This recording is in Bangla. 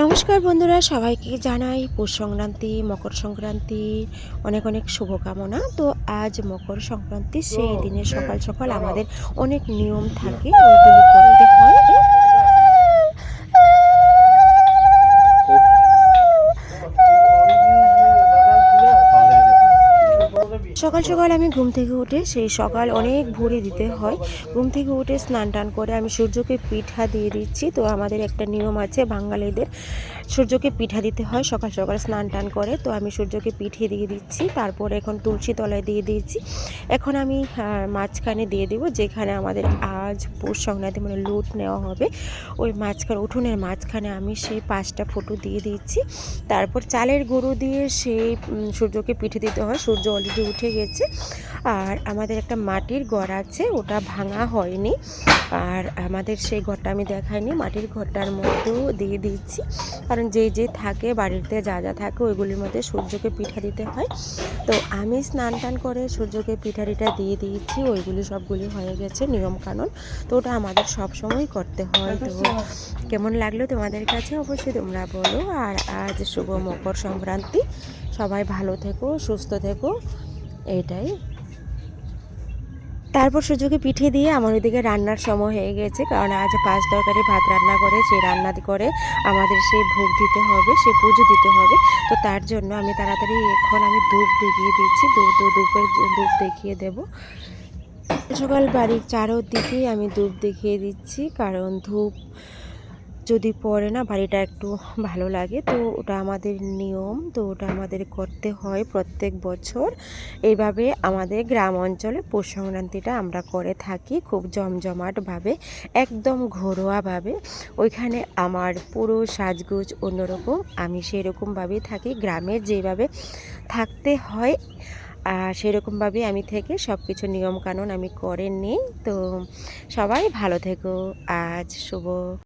নমস্কার বন্ধুরা সবাইকে জানাই পৌষ সংক্রান্তি মকর সংক্রান্তি অনেক অনেক শুভকামনা। তো আজ মকর সংক্রান্তি সেই দিনে সকাল সকাল আমাদের অনেক নিয়ম থাকে ওইগুলি করতে সকাল সকাল আমি ঘুম থেকে উঠে সেই সকাল অনেক ভোরে দিতে হয়। ঘুম থেকে উঠে স্নান টান করে আমি সূর্যকে পিঠা দিয়ে দিচ্ছি। তো আমাদের একটা নিয়ম আছে বাঙালিদের, সূর্যকে পিঠা দিতে হয় সকাল সকাল স্নান টান করে। তো আমি সূর্যকে পিঠে দিয়ে দিচ্ছি, তারপর এখন তুলসী তলায় দিয়ে দিয়েছি। এখন আমি মাঝখানে দিয়ে দেবো যেখানে আমাদের আজ পৌষ সংক্রান্তি মানে লুট নেওয়া হবে। ওই মাঝখানে, উঠোনের মাঝখানে আমি সেই পাঁচটা ফটো দিয়ে দিচ্ছি। তারপর চালের গুঁড়ো দিয়ে সেই সূর্যকে পিঠে দিতে হয়। সূর্য অলরেডি উঠে গেছে। আর আমাদের একটা মাটির ঘর আছে, ওটা ভাঙা হয়নি। আর আমাদের সেই ঘরটা আমি দেখাইনি, মাটির ঘরটার মধ্যেও দিয়ে দিচ্ছি কারণ যে যে থাকে, বাড়িতে যা যা থাকে, ওইগুলির মধ্যে সূর্যকে পিঠা দিতে হয়। তো আমি স্নান টান করে সূর্যকে পিঠারিটা দিয়ে দিয়েছি, ওইগুলি সবগুলি হয়ে গেছে, নিয়মকানুন। তো ওটা আমাদের সব সময় করতে হয়। তো কেমন লাগল তোমাদের কাছে? অবশ্যই তোমরা বলো। আর আজ শুভ মকর সংক্রান্তি। সবাই ভালো থেকো, সুস্থ থেকো। এইটাই। তারপর সুযোগে পিঠে দিয়ে আমার ওইদিকে রান্নার সময় হয়ে গেছে, কারণ আজ পাঁচ তরকারি ভাত রান্না করে সেই রান্না করে আমাদের সেই ভোগ দিতে হবে, সে পুজো দিতে হবে। তো তার জন্য আমি তাড়াতাড়ি এখন আমি ধূপ দেখিয়ে দিচ্ছি ধূপ ধূপের ধূপ দেখিয়ে দেব। সকাল বাড়ির চারোদিকেই আমি ধূপ দেখিয়ে দিচ্ছি, কারণ ধূপ যদি পড়ে না বাড়িটা একটু ভালো লাগে, তো ওটা আমাদের নিয়ম, তো ওটা আমাদের করতে হয় প্রত্যেক বছর। এইভাবে আমাদের গ্রাম অঞ্চলে পৌষ সংক্রান্তিটা আমরা করে থাকি খুব জমজমাটভাবে, একদম ঘরোয়াভাবে। ওইখানে আমার পুরো সাজগোজ অন্যরকম, আমি সেরকমভাবেই থাকি। গ্রামে যেভাবে থাকতে হয় সেরকমভাবে আমি থেকে সব কিছু নিয়মকানুন আমি করে নিই। তো সবাই ভালো থেকো, আজ শুভ